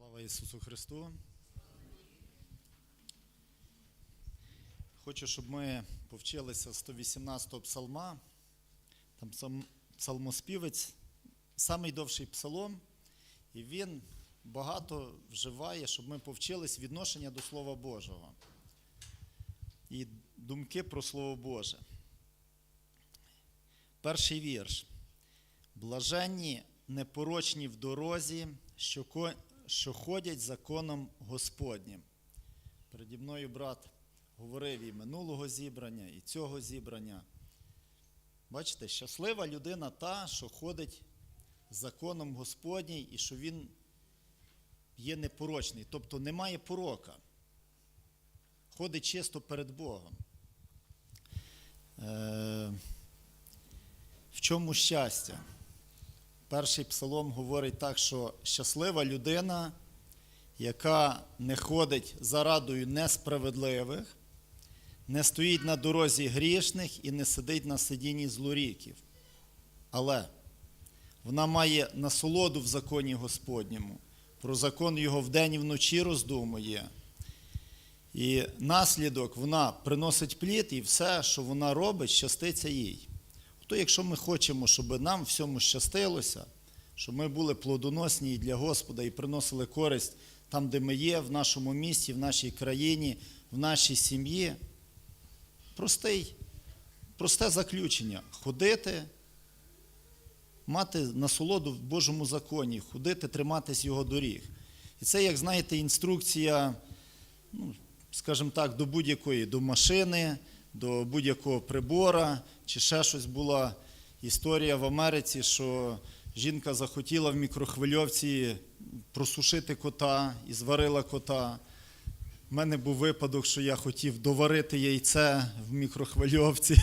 Слава Ісусу Христу. Хочу, щоб ми повчилися 118-го псалма. Там псалм- псалмоспівець, самий довший псалом, і він багато вживає, щоб ми повчились відношення до Слова Божого і думки про Слово Боже. Перший вірш. Блаженні непорочні в дорозі, що, що ходять законом Господнім. Переді мною брат говорив і минулого зібрання, і цього зібрання. Бачите, щаслива людина та, що ходить законом Господній і що він є непорочний, тобто немає порока. Ходить чисто перед Богом. Е, в чому щастя? Перший псалом говорить так, що щаслива людина, яка не ходить за радою несправедливих, не стоїть на дорозі грішних і не сидить на сидінні злоріків. Але вона має насолоду в законі Господньому, про закон його вдень і вночі роздумує. І наслідок вона приносить плід, і все, що вона робить, щаститься їй. То якщо ми хочемо, щоб нам всьому щастилося, щоб ми були плодоносні для Господа і приносили користь там, де ми є, в нашому місті, в нашій країні, в нашій сім'ї, простий, просте заключення ходити, мати насолоду в Божому законі, ходити, триматись його доріг. І це, як знаєте, інструкція, ну, скажімо так, до будь-якої, до машини, до будь-якого прибора, чи ще щось була історія в Америці, що жінка захотіла в мікрохвильовці просушити кота і зварила кота. У мене був випадок, що я хотів доварити яйце в мікрохвильовці.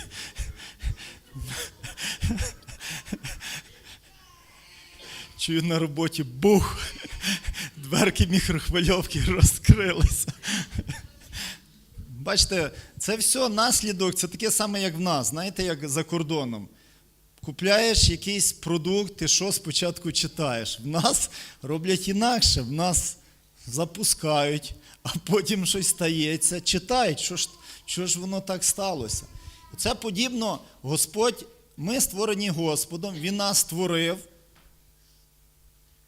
Чую на роботі бух, дверки мікрохвильовки розкрилися. Бачите, це все наслідок, це таке саме, як в нас, знаєте, як за кордоном. Купляєш якийсь продукт, ти що спочатку читаєш. В нас роблять інакше, в нас запускають, а потім щось стається, читають, що ж, що ж воно так сталося. Це подібно, Господь, ми створені Господом, Він нас створив,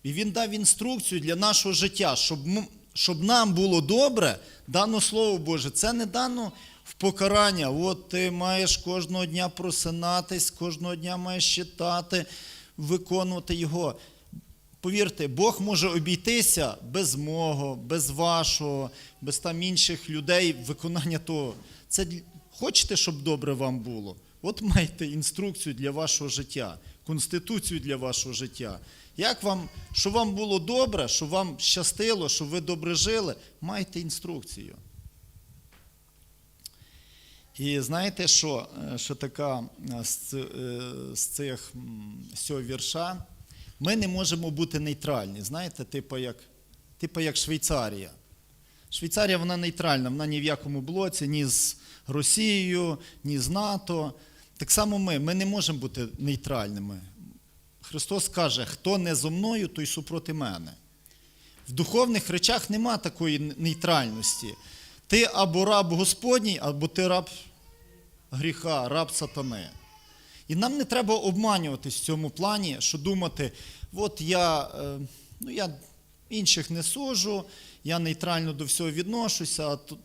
і Він дав інструкцію для нашого життя, щоб, м- щоб нам було добре, дано Слово Боже. Це не дано в покарання. От ти маєш кожного дня просинатись, кожного дня маєш читати, виконувати його. Повірте, Бог може обійтися без мого, без вашого, без там інших людей виконання того. Це хочете, щоб добре вам було? От маєте інструкцію для вашого життя, конституцію для вашого життя. Як вам, щоб вам було добре, щоб вам щастило, щоб ви добре жили, майте інструкцію. І знаєте, що, е, що така е, з, е, з, цих, з цього вірша? Ми не можемо бути нейтральні. Знаєте, типу як, типу як Швейцарія. Швейцарія вона нейтральна, вона ні в якому блоці, ні з Росією, ні з НАТО. Так само ми, ми не можемо бути нейтральними. Христос каже, хто не зо мною, той супроти мене. В духовних речах нема такої нейтральності. Ти або раб Господній, або ти раб гріха, раб сатани. І нам не треба обманюватись в цьому плані, що думати, от я, е, ну, я інших не сужу, я нейтрально до всього відношуся, а то,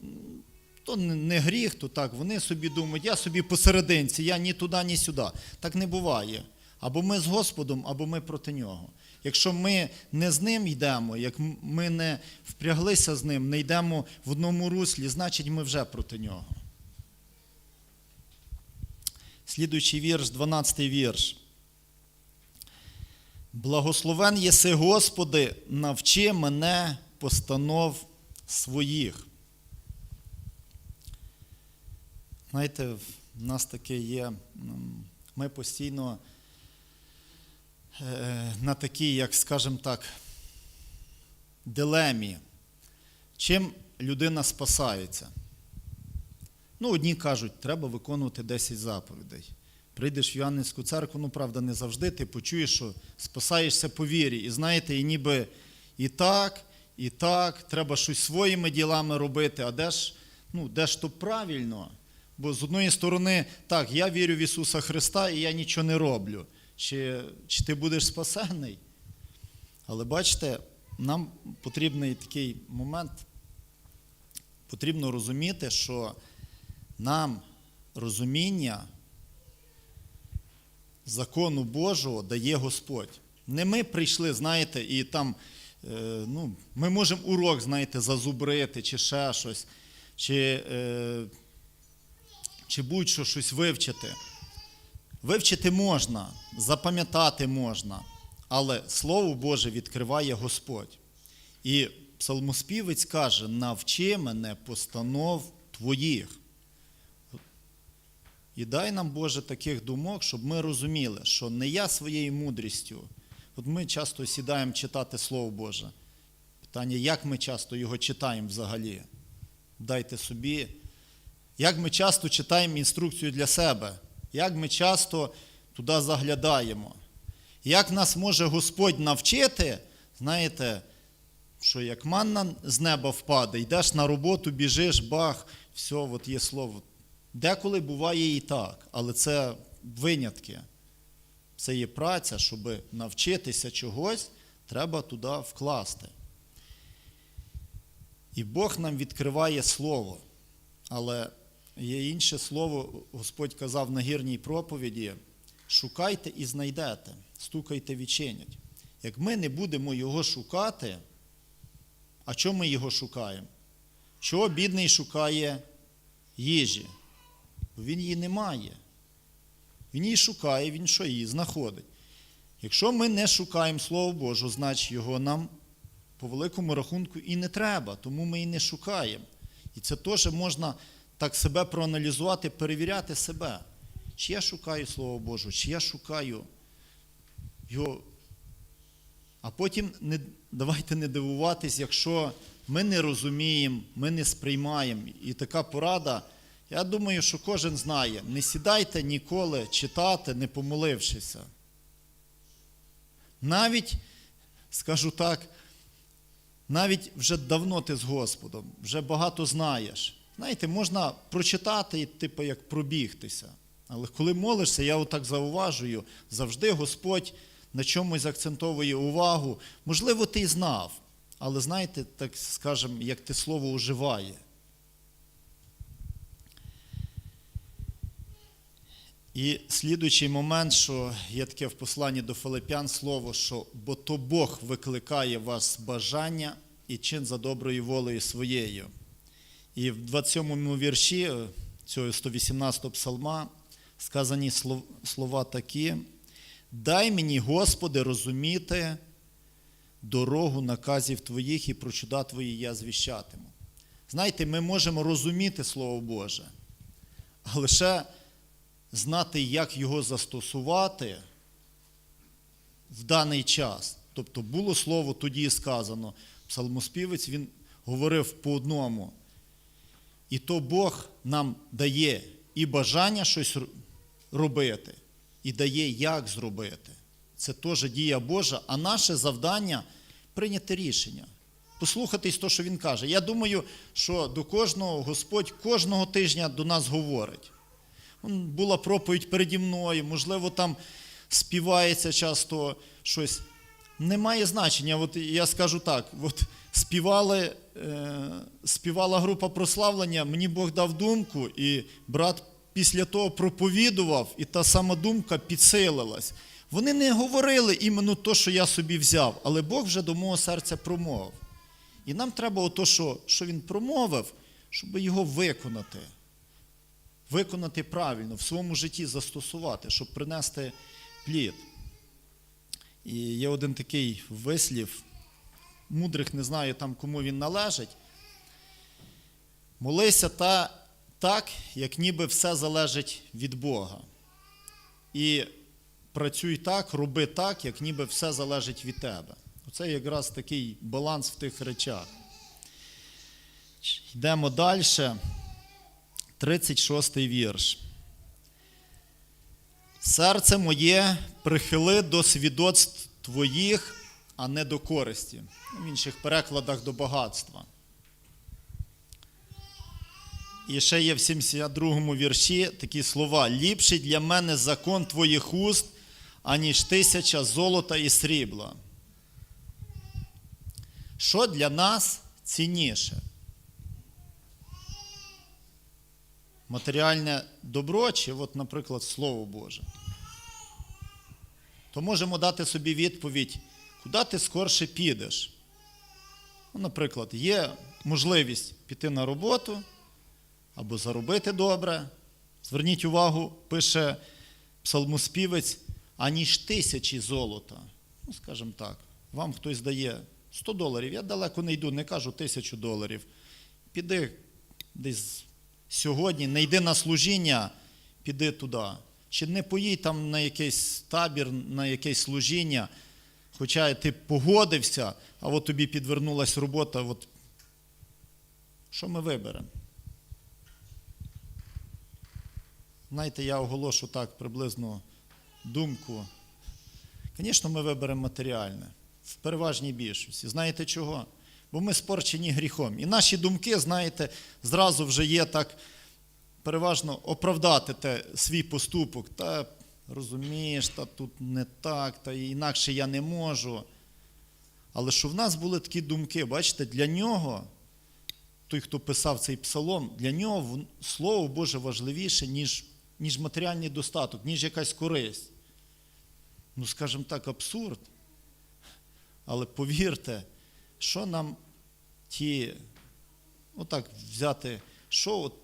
то не- гріх, то так, вони собі думають, я собі посерединці, я ні туди, ні сюди. Так не буває. Або ми з Господом, або ми проти нього. Якщо ми не з ним йдемо, як ми не впряглися з ним, не йдемо в одному руслі, значить ми вже проти нього. Слідуючий вірш, 12 вірш. Благословен єси, Господи, навчи мене постанов своїх. Знаєте, в нас таке є, ми постійно на такій, як скажемо так, дилемі. Чим людина спасається? Ну, одні кажуть, треба виконувати 10 заповідей. Прийдеш в Йоаннівську церкву, ну правда, не завжди, ти почуєш, що спасаєшся по вірі. І знаєте, і ніби і так, і так, треба щось своїми ділами робити, а де ж, ну, де ж то правильно? Бо з одної сторони, так, я вірю в Ісуса Христа і я нічого не роблю. Чи, чи ти будеш спасений? Але бачите, нам потрібний такий момент, потрібно розуміти, що нам розуміння закону Божого дає Господь. Не ми прийшли, знаєте, і там, е, ну, ми можемо урок, знаєте, зазубрити, чи ще щось, чи, е, чи будь-що щось вивчити. Вивчити можна, запам'ятати можна, але Слово Боже відкриває Господь. І псалмоспівець каже: навчи мене постанов твоїх. І дай нам, Боже, таких думок, щоб ми розуміли, що не я своєю мудрістю. От ми часто сідаємо читати Слово Боже. Питання, як ми часто його читаємо взагалі? Дайте собі. Як ми часто читаємо інструкцію для себе, як ми часто туди заглядаємо. Як нас може Господь навчити, знаєте, що як манна з неба впаде, йдеш на роботу, біжиш, бах, все, от є слово. Деколи буває і так, але це винятки. Це є праця, щоб навчитися чогось, треба туди вкласти. І Бог нам відкриває слово. Але є інше слово, Господь казав на гірній проповіді: шукайте і знайдете, стукайте відчинять. Як ми не будемо його шукати, а чому ми його шукаємо? Чого бідний шукає їжі? Бо він її не має. Він її шукає, він що її знаходить. Якщо ми не шукаємо Слово Боже, значить його нам по великому рахунку і не треба, тому ми і не шукаємо. І це теж можна так себе проаналізувати, перевіряти себе. Чи я шукаю Слово Боже, чи я шукаю його. А потім не, давайте не дивуватись, якщо ми не розуміємо, ми не сприймаємо. І така порада, я думаю, що кожен знає, не сідайте ніколи читати, не помолившися. Навіть, скажу так, навіть вже давно ти з Господом, вже багато знаєш. Знаєте, можна прочитати і типу як пробігтися. Але коли молишся, я отак зауважую, завжди Господь на чомусь акцентовує увагу. Можливо, ти й знав, але знаєте, так скажемо, як те слово уживає. І слідуючий момент, що є таке в посланні до Филип'ян слово, що бо то Бог викликає вас бажання і чин за доброю волею своєю. І в 27 вірші е, цього 118 псалма сказані слова такі: Дай мені, Господи, розуміти дорогу наказів Твоїх і про чуда Твої я звіщатиму. Знаєте, ми можемо розуміти Слово Боже, а лише знати, як його застосувати в даний час. Тобто було слово тоді сказано. Псалмоспівець він говорив по одному. І то Бог нам дає і бажання щось робити, і дає, як зробити. Це теж дія Божа, а наше завдання прийняти рішення. Послухатись то, що він каже. Я думаю, що до кожного Господь кожного тижня до нас говорить. Була проповідь переді мною, можливо, там співається часто щось. Немає значення. От я скажу так: от співали, е, співала група прославлення, мені Бог дав думку, і брат після того проповідував, і та сама думка підсилилась. Вони не говорили іменно то, що я собі взяв, але Бог вже до мого серця промовив. І нам треба ото, що, що він промовив, щоб його виконати виконати правильно, в своєму житті застосувати, щоб принести плід. І є один такий вислів, мудрих не знаю там, кому він належить. Молися та, так, як ніби все залежить від Бога. І працюй так, роби так, як ніби все залежить від тебе. Оце якраз такий баланс в тих речах. Йдемо далі. 36 вірш. Серце моє прихили до свідоцтв твоїх, а не до користі. В інших перекладах до багатства. І ще є в 72-му вірші такі слова: ліпший для мене закон твоїх уст, аніж тисяча золота і срібла. Що для нас цінніше? Матеріальне добро чи, от, наприклад, Слово Боже? То можемо дати собі відповідь, куди ти скорше підеш. Ну, наприклад, є можливість піти на роботу або заробити добре. Зверніть увагу, пише псалмоспівець, аніж тисячі золота. Ну, скажімо так, вам хтось дає 100 доларів, я далеко не йду, не кажу тисячу доларів. Піди десь сьогодні, не йди на служіння, піди туди. Чи не поїдь там на якийсь табір, на якесь служіння, хоча ти погодився, а от тобі підвернулася робота. От. Що ми виберемо? Знаєте, я оголошу так приблизно думку. Звісно, ми виберемо матеріальне в переважній більшості. Знаєте чого? Бо ми спорчені гріхом. І наші думки, знаєте, зразу вже є так переважно оправдати те, свій поступок. Та розумієш, та тут не так, та інакше я не можу. Але що в нас були такі думки, бачите, для нього, той, хто писав цей псалом, для нього Слово Боже важливіше, ніж, ніж матеріальний достаток, ніж якась користь. Ну, скажімо так, абсурд. Але повірте, що нам ті, отак взяти, що от,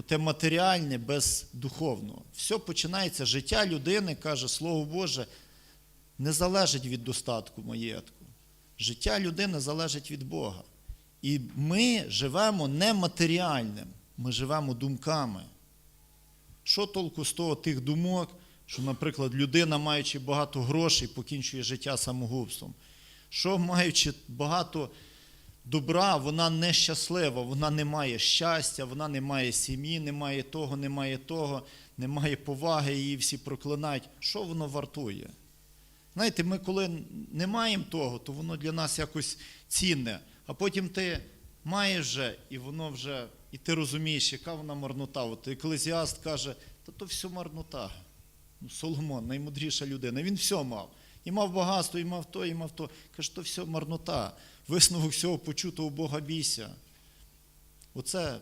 те матеріальне без духовного. Все починається, життя людини, каже Слово Боже, не залежить від достатку маєтку. Життя людини залежить від Бога. І ми живемо не матеріальним, ми живемо думками. Що толку з того тих думок, що, наприклад, людина, маючи багато грошей, покінчує життя самогубством? Що, маючи багато добра, вона нещаслива, вона не має щастя, вона не має сім'ї, не має того, не має того, не має поваги, її всі проклинають. Що воно вартує? Знаєте, ми коли не маємо того, то воно для нас якось цінне. А потім ти маєш вже, і воно вже, і ти розумієш, яка вона марнота. От еклезіаст каже, та то все марнота. Ну, Соломон, наймудріша людина, він все мав. І мав багатство, і мав то, і мав то. Каже, то все марнота. Висновок всього почутого Бога бійся. Оце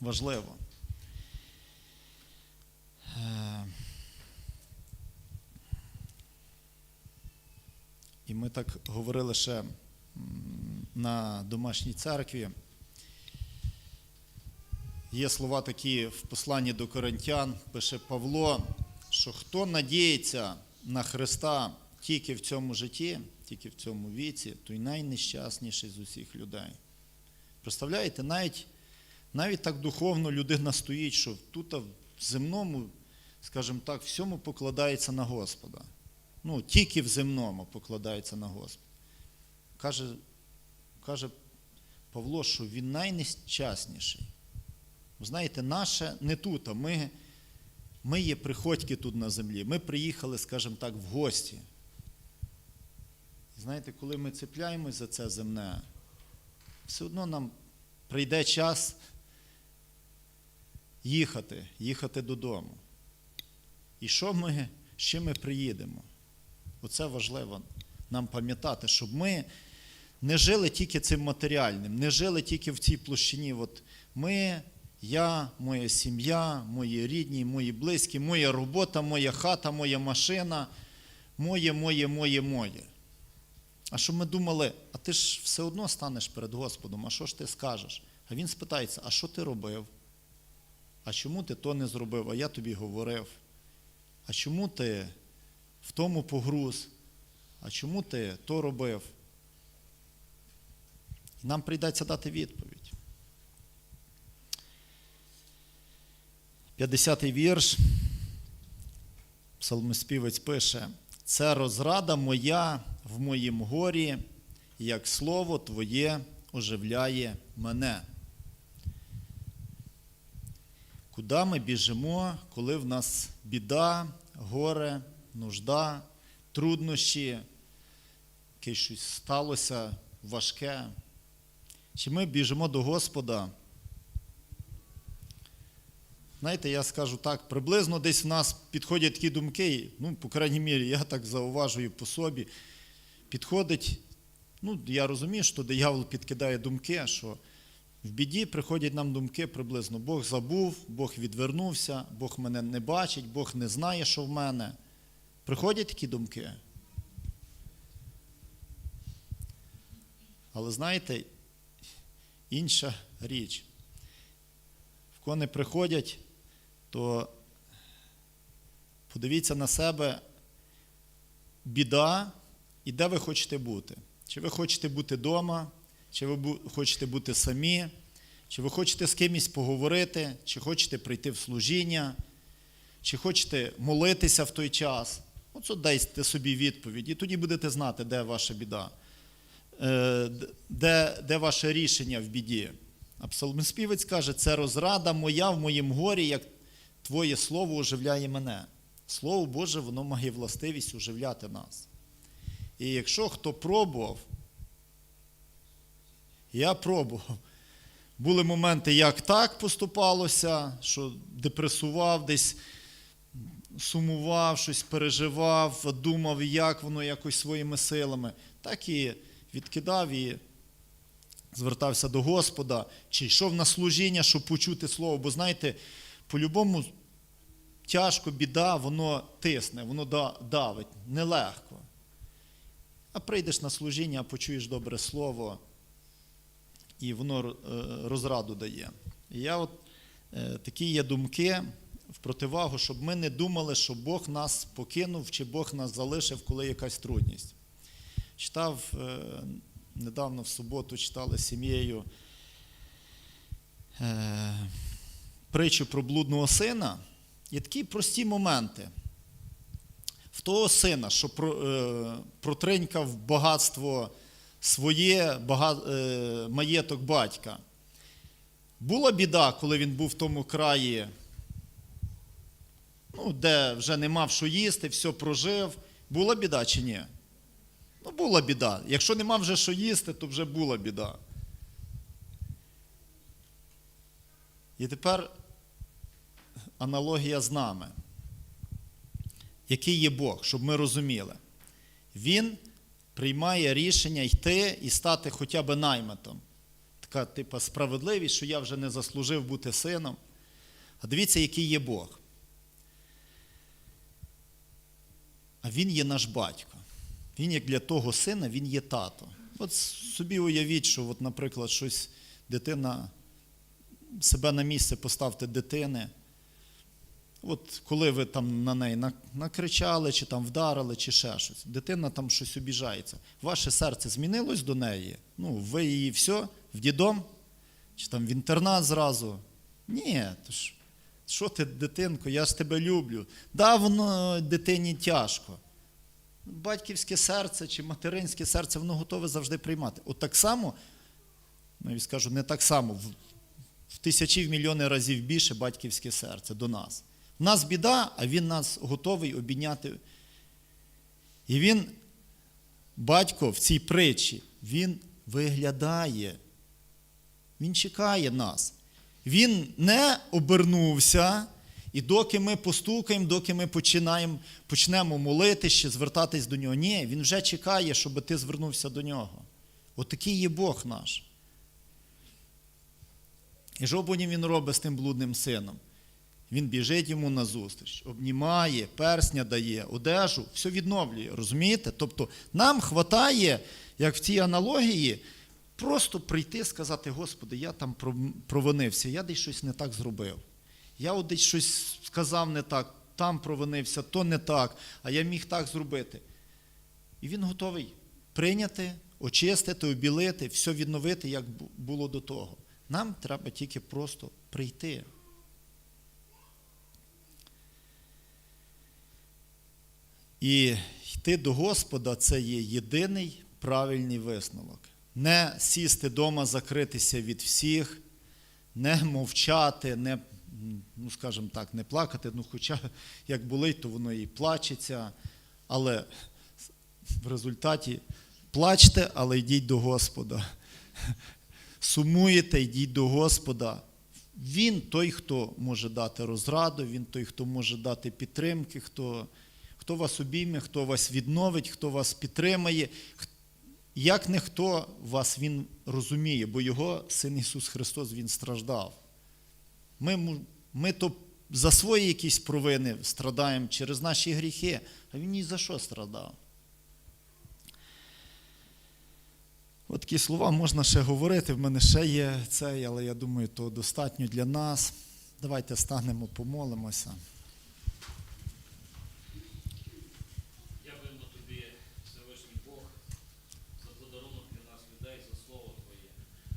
важливо. Е, І ми так говорили ще на домашній церкві. Є слова такі в посланні до коринтян, пише Павло, що хто надіється на Христа тільки в цьому житті, тільки в цьому віці, той найнещасніший з усіх людей. Представляєте, навіть навіть так духовно людина стоїть, що тут в земному, скажімо так, всьому покладається на Господа. Ну, тільки в земному покладається на Господа. Каже, каже Павло, що він найнещасніший. Ви знаєте, наше не тут, а ми, ми є приходьки тут на землі. Ми приїхали, скажімо так, в гості. Знаєте, коли ми цепляємось за це земне, все одно нам прийде час їхати, їхати додому. І що ми, з чим ми приїдемо? Оце важливо нам пам'ятати, щоб ми не жили тільки цим матеріальним, не жили тільки в цій площині. От ми, я, моя сім'я, мої рідні, мої близькі, моя робота, моя хата, моя машина, моє, моє, моє, моє. А щоб ми думали, а ти ж все одно станеш перед Господом, а що ж ти скажеш? А він спитається, а що ти робив? А чому ти то не зробив? А я тобі говорив. А чому ти в тому погруз? А чому ти то робив? І нам прийдеться дати відповідь. 50-й вірш. Псалмоспівець пише: Це розрада моя в моїм горі, як слово Твоє оживляє мене. Куди ми біжимо, коли в нас біда, горе, нужда, труднощі, якесь щось сталося важке. Чи ми біжимо до Господа? Знаєте, я скажу так, приблизно десь в нас підходять такі думки, ну, по крайній мірі, я так зауважую по собі. Підходить, ну, я розумію, що диявол підкидає думки, що в біді приходять нам думки приблизно: Бог забув, Бог відвернувся, Бог мене не бачить, Бог не знає, що в мене. Приходять такі думки. Але знаєте, інша річ. В кого не приходять, то подивіться на себе біда і де ви хочете бути. Чи ви хочете бути вдома, чи ви хочете бути самі, чи ви хочете з кимось поговорити, чи хочете прийти в служіння, чи хочете молитися в той час. Оце дайте собі відповідь, і тоді будете знати, де ваша біда, Е, де, де ваше рішення в біді. А псалмоспівець каже, це розрада моя в моїм горі, як Твоє слово оживляє мене. Слово Боже, воно має властивість оживляти нас. І якщо хто пробував, я пробував. Були моменти, як так поступалося, що депресував, десь сумував, щось переживав, думав, як воно якось своїми силами, так і відкидав і звертався до Господа, чи йшов на служіння, щоб почути слово. Бо знаєте, по-любому тяжко, біда, воно тисне, воно давить, нелегко. А прийдеш на служіння, почуєш добре слово, і воно е, розраду дає. І я от е, такі є думки в противагу, щоб ми не думали, що Бог нас покинув чи Бог нас залишив, коли якась трудність. Читав е, недавно в суботу, читали з сім'єю притчу про блудного сина. Є такі прості моменти. В того сина, що е, протринькав багатство своє, бага, е, маєток батька. Була біда, коли він був в тому краї, ну, де вже не мав що їсти, все прожив. Була біда чи ні? Ну, була біда. Якщо не мав вже що їсти, то вже була біда. І тепер аналогія з нами. Який є Бог, щоб ми розуміли. Він приймає рішення йти і стати хоча б наймитом. Така типа справедливість, що я вже не заслужив бути сином. А дивіться, який є Бог. А він є наш батько. Він як для того сина, він є тато. От собі уявіть, що, от, наприклад, щось дитина, себе на місце поставте дитини. От коли ви там на неї накричали, чи там вдарили, чи ще щось, дитина там щось обіжається. Ваше серце змінилось до неї? Ну, ви її все, в дідом, чи там в інтернат зразу. Ні, то ж, що ти, дитинко, я ж тебе люблю. Да, воно дитині тяжко. Батьківське серце чи материнське серце, воно готове завжди приймати. От так само, навіть скажу, не так само, в тисячі в мільйони разів більше батьківське серце до нас. Нас біда, а він нас готовий обійняти. І він, батько в цій притчі, він виглядає, він чекає нас. Він не обернувся, і доки ми постукаємо, доки ми починаємо, почнемо молитися, чи звертатись до нього. Ні, він вже чекає, щоб ти звернувся до нього. Отакий є Бог наш. І що він робить з тим блудним сином? Він біжить йому назустріч, обнімає, персня дає, одежу, все відновлює. Розумієте? Тобто нам вистачає, як в цій аналогії, просто прийти сказати, Господи, я там провинився, я десь щось не так зробив. Я десь щось сказав не так, там провинився, то не так, а я міг так зробити. І він готовий прийняти, очистити, обілити, все відновити, як було до того. Нам треба тільки просто прийти. І йти до Господа це є єдиний правильний висновок. Не сісти вдома, закритися від всіх, не мовчати, не, ну скажімо так, не плакати. Ну, хоча як болить, то воно і плачеться, але в результаті Плачте, але йдіть до Господа. Сумуєте, йдіть до Господа. Він той, хто може дати розраду, він той, хто може дати підтримки, хто, хто вас обійме, хто вас відновить, хто вас підтримає. Як не хто вас він розуміє, бо його син Ісус Христос Він страждав. Ми, ми то за свої якісь провини страдаємо через наші гріхи, а він ні за що страдав. От такі слова можна ще говорити. В мене ще є цей, але я думаю, то достатньо для нас. Давайте станемо, помолимося.